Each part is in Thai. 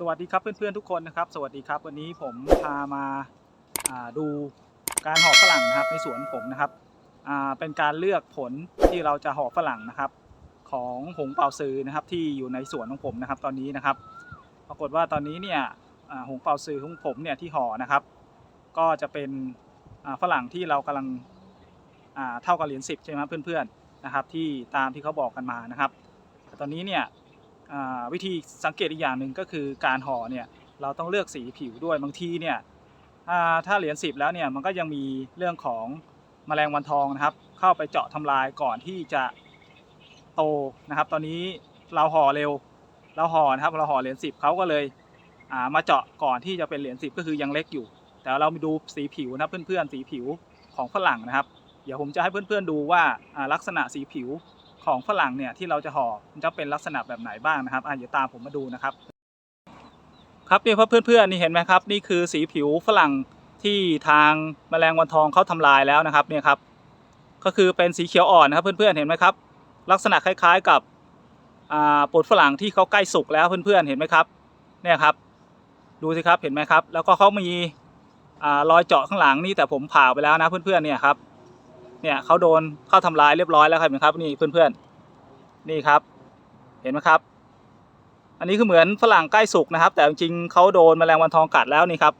สวัสดีครับเพื่อนๆทุกคนนะครับ สวัสดีครับ วันนี้ผมพามาาดูการห่อฝรั่งนะครับในสวนผมนะครับเป็นการเลือกผลที่เราจะห่อฝรั่งนะครับ ของหงเป่าซือนะครับที่อยู่ในสวนของผมนะครับ ตอนนี้นะครับ ปรากฏว่าตอนนี้เนี่ยหงเป่าซือของผมเนี่ยที่ห่อนะครับ ก็จะเป็นฝรั่งที่เรากำลังเท่ากับเหรียญสิบใช่ไหมเพื่อนๆนะครับ ที่ตามที่เขาบอกกันมานะครับแต่ตอนนี้เนี่ย วิธีสังเกตอีกอย่างหนึ่งก็คือการห่อเนี่ยเราต้องเลือกสีผิวด้วยบางทีเนี่ยอ่าถ้าเหรียญสิบแล้วเนี่ยมันก็ยังมีเรื่องของแมลงวันทองนะครับ เข้าไปเจาะทำลายก่อนที่จะโตนะครับ ตอนนี้เราห่อเร็ว เราห่อนะครับเราห่อเหรียญสิบเขาก็เลยมาเจาะก่อนที่จะเป็นเหรียญสิบก็คือยังเล็กอยู่ แต่เรามาดูสีผิวนะเพื่อนๆสีผิวของฝรั่งนะครับ เดี๋ยวผมจะให้เพื่อนๆดูว่าลักษณะสีผิว ของฝรั่งเนี่ยที่เราจะห่อมันจะเป็นลักษณะแบบไหนบ้างนะครับอะเดี๋ยวตามผมมาดูนะครับ ครับนี่ครับเพื่อนๆนี่เห็นไหมครับ นี่คือสีผิวฝรั่งที่ทางแมลงวันทองเขาทำลายแล้วนะครับเนี่ยครับ ก็คือเป็นสีเขียวอ่อนนะครับ เพื่อนๆเห็นไหมครับ ลักษณะคล้ายๆกับอ่าปลดฝรั่งที่เขาใกล้สุกแล้วเพื่อนๆเห็นไหมครับเนี่ยครับ ดูสิครับเห็นไหมครับ แล้วก็เขามีอ่ารอยเจาะข้างหลังนี่แต่ผมผ่าไปแล้วนะเพื่อนๆเนี่ยครับ เนี่ยเขาโดนเข้าทำลายเรียบร้อยแล้วครับเห็นไหมครับนี่เพื่อนๆนี่ครับ เห็นไหมครับ อันนี้คือเหมือนฝรั่งใกล้สุกนะครับ แต่จริงๆเขาโดนแมลงวันทองกัดแล้วนี่ครับ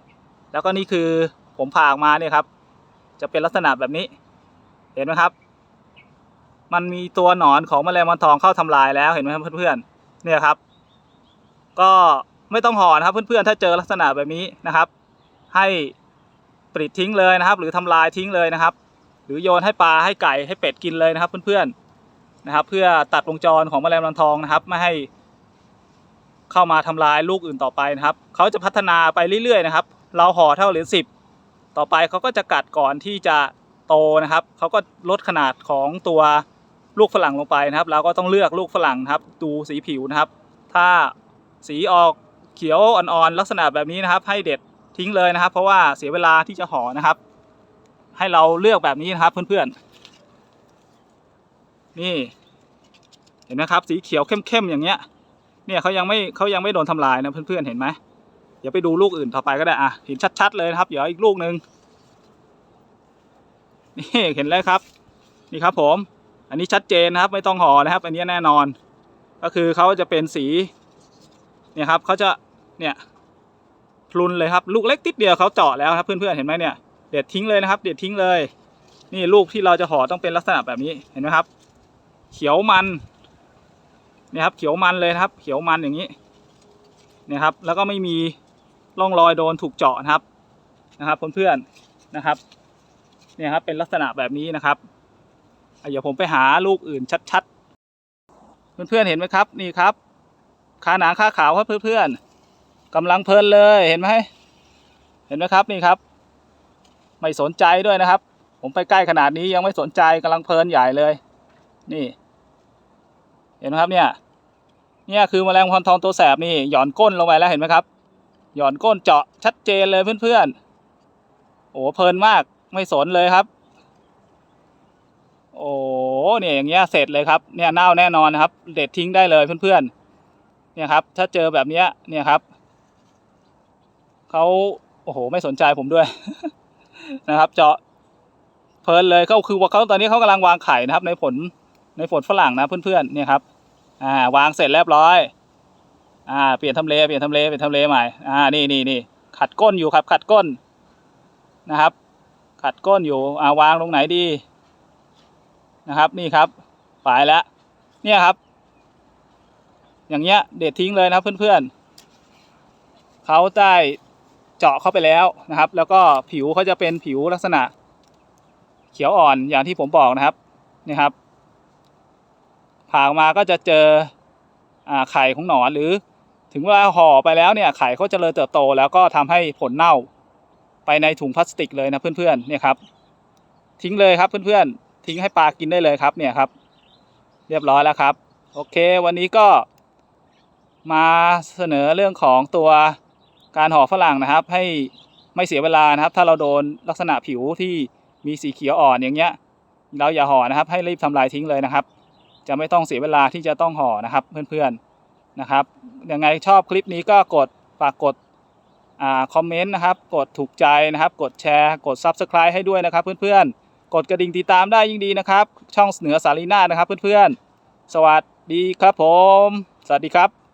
แล้วก็นี่คือผมผ่าออกมาเนี่ยครับ จะเป็นลักษณะแบบนี้ เห็นไหมครับ มันมีตัวหนอนของแมลงวันทองเข้าทำลายแล้วเห็นไหมครับเพื่อนๆเนี่ยครับ ก็ไม่ต้องห่อนะครับเพื่อนๆถ้าเจอลักษณะแบบนี้นะครับ ให้ปิดทิ้งเลยนะครับ หรือทำลายทิ้งเลยนะครับ หรือโยนให้ปลาให้ไก่ให้เป็ดกินเลยนะครับ เพื่อนๆนะครับ เพื่อตัดวงจรของแมลงวันทองนะครับไม่ให้ เข้ามาทำลายลูกอื่นต่อไปนะครับเขาจะพัฒนาไปเรื่อยๆนะครับ เราห่อเท่าเหรียญสิบต่อไปเขาก็จะกัดก่อนที่จะโตนะครับเขาก็ลดขนาดของตัวลูกฝรั่งลงไปนะครับ เราก็ต้องเลือกลูกฝรั่งนะครับ ดูสีผิวนะครับ ถ้าสีออกเขียวอ่อนๆลักษณะแบบนี้นะครับ ให้เด็ดทิ้งเลยนะครับ เพราะว่าเสียเวลาที่จะห่อนะครับ ให้เราเลือกแบบนี้นะครับเพื่อนๆ นี่ เห็นไหมครับ สีเขียวเข้มๆอย่างเงี้ย เนี่ยเขายังไม่เขายังไม่โดนทำลายนะเพื่อนๆเห็นไหมเดี๋ยวไปดูลูกอื่นต่อไปก็ได้อะเห็นชัดๆเลยนะครับ เดี๋ยวอีกลูกหนึ่งนี่เห็นแล้วครับ นี่ครับผม อันนี้ชัดเจนนะครับ ไม่ต้องห่อนะครับ อันนี้แน่นอน ก็คือเขาจะเป็นสี เนี่ยครับเขาจะเนี่ยพลุนเลยครับ ลูกเล็กติดเดียวเขาเจาะแล้วครับเพื่อนๆเห็นไหมเนี่ย เด็ดทิ้งเลยนะครับ เด็ดทิ้งเลย นี่ลูกที่เราจะห่อต้องเป็นลักษณะแบบนี้เห็นไหมครับ เขียวมันนี่ครับเขียวมันเลยครับ เขียวมันอย่างนี้นี่ครับ แล้วก็ไม่มีร่องรอยโดนถูกเจาะนะครับนะครับเพื่อนๆนะครับเนี่ยครับเป็นลักษณะแบบนี้นะครับเดี๋ยวผมไปหาลูกอื่นชัดๆ เพื่อนๆเห็นไหมครับ นี่ครับขาหนาขาขาวครับเพื่อนๆกำลังเพลินเลยเห็นไหมเห็นไหมครับนี่ครับ ไม่สนใจด้วยนะครับ ผมไปใกล้ขนาดนี้ยังไม่สนใจกำลังเพลินใหญ่เลย นี่ เห็นไหมครับเนี่ยเนี่ยคือแมลงวันทองตัวแสบนี่หย่อนก้นลงไปแล้วเห็นไหมครับ หย่อนก้นเจาะชัดเจนเลยเพื่อนๆโอ้เพลินมากไม่สนเลยครับ โอ้เนี่ยอย่างเงี้ยเสร็จเลยครับเนี่ยเน่าแน่นอนนะครับ เด็ดทิ้งได้เลยเพื่อนๆเนี่ยครับ ถ้าเจอแบบเนี้ยเนี่ยครับเขาโอ้โห ไม่สนใจผมด้วย นะครับ เจาะเพลินเลยเขาคือว่าเขาตอนนี้เขากำลังวางไข่นะครับ ในผลในผลฝรั่งนะเพื่อนๆเนี่ยครับ อ่าวางเสร็จเรียบร้อย อ่า เปลี่ยนทำเลเปลี่ยนทำเลเปลี่ยนทำเลใหม่อ่านี่นี่นี่ขัดก้นอยู่ครับ ขัดก้นนะครับ ขัดก้นอยู่อ่าวางตรงไหนดีนะครับ นี่ครับปลายแล้วเนี่ยครับ อย่างเงี้ยเด็ดทิ้งเลยนะเพื่อนๆเขาได้ เจาะเข้าไปแล้วนะครับ แล้วก็ผิวเขาจะเป็นผิวลักษณะเขียวอ่อนอย่างที่ผมบอกนะครับนี่ครับ ผ่าออกมาก็จะเจอไข่ของหนอนหรือ ถึงเวลาห่อไปแล้วเนี่ยไข่เขาเจริญเติบโต แล้วก็ทำให้ผลเน่าไปในถุงพลาสติกเลยนะเพื่อนๆเนี่ยครับทิ้งเลยครับเพื่อนๆทิ้งให้ปลากินได้เลยครับเนี่ยครับ เรียบร้อยแล้วครับ โอเค วันนี้ก็มาเสนอเรื่องของตัว การห่อฝรั่งนะครับ ให้ไม่เสียเวลานะครับ ถ้าเราโดนลักษณะผิวที่มีสีเขียวอ่อนอย่างเงี้ย เราอย่าห่อนะครับ ให้รีบทำลายทิ้งเลยนะครับ จะไม่ต้องเสียเวลาที่จะต้องห่อนะครับเพื่อนๆนะครับยังไงชอบคลิปนี้ก็กดฝากกดอ่าคอมเมนต์นะครับ กดถูกใจนะครับ กดแชร์ กด Subscribe ให้ด้วยนะครับเพื่อนๆ กดกระดิ่งติดตามได้ยิ่งดีนะครับ ช่องเหนือสารีนานะครับเพื่อนๆ สวัสดีครับผม สวัสดีครับ